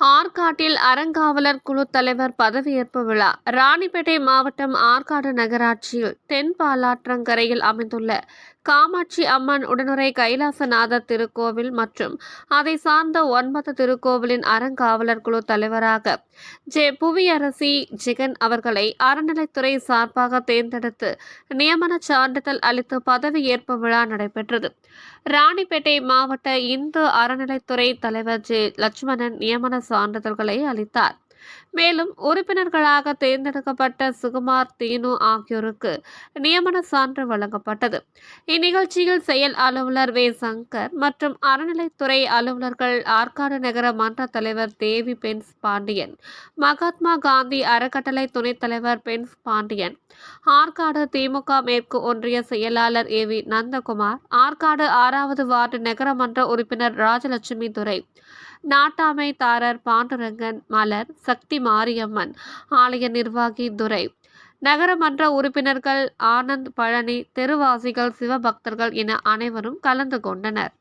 ஆற்காட்டில் அறங்காவலர் குழு தலைவர் பதவியேற்பு விழா. ராணிப்பேட்டை மாவட்டம் ஆற்காடு நகராட்சியில் தென்பாலாற்றங்கரையில் அமைந்துள்ள காமாட்சி அம்மன் உடனுரை கைலாசநாதர் திருக்கோவில் மற்றும் அதை சார்ந்த ஒன்பது திருக்கோவிலின் அறங்காவலர் குழு தலைவராக ஜே. புவியரசி ஜெகன் அவர்களை அறநிலைத்துறை சார்பாக தேர்ந்தெடுத்து நியமன சான்றிதழ் அளித்து பதவியேற்பு விழா நடைபெற்றது. ராணிப்பேட்டை மாவட்ட இந்து அறநிலைத்துறை தலைவர் ஜே. லட்சுமணன் நியமன சான்றிதழ்களை அளித்தார். மேலும் உறுப்பினர்களாக தேர்ந்தெடுக்கப்பட்ட சுகுமார் தீனு ஆகியோருக்கு நியமன சான்று வழங்கப்பட்டது. இந்நிகழ்ச்சியில் செயல் அலுவலர் வே. சங்கர் மற்றும் அறநிலைத்துறை அலுவலர்கள் ஆற்காடு நகர மன்ற தலைவர் தேவி பென்ஸ் பாண்டியன் மகாத்மா காந்தி அறக்கட்டளை துணைத் தலைவர் பென்ஸ் பாண்டியன் ஆற்காடு திமுக மேற்கு ஒன்றிய செயலாளர் ஏ. வி. நந்தகுமார் ஆற்காடு ஆறாவது வார்டு நகரமன்ற உறுப்பினர் ராஜலட்சுமி துரை நாட்டாமைத்தாரர் பாண்டுரங்கன் மலர் சக்தி மாரியம்மன் ஆலய நிர்வாகி துரை. நகரமன்ற உறுப்பினர்கள் ஆனந்த் பழனி தெருவாசிகள் சிவபக்தர்கள் என அனைவரும் கலந்து கொண்டனர்.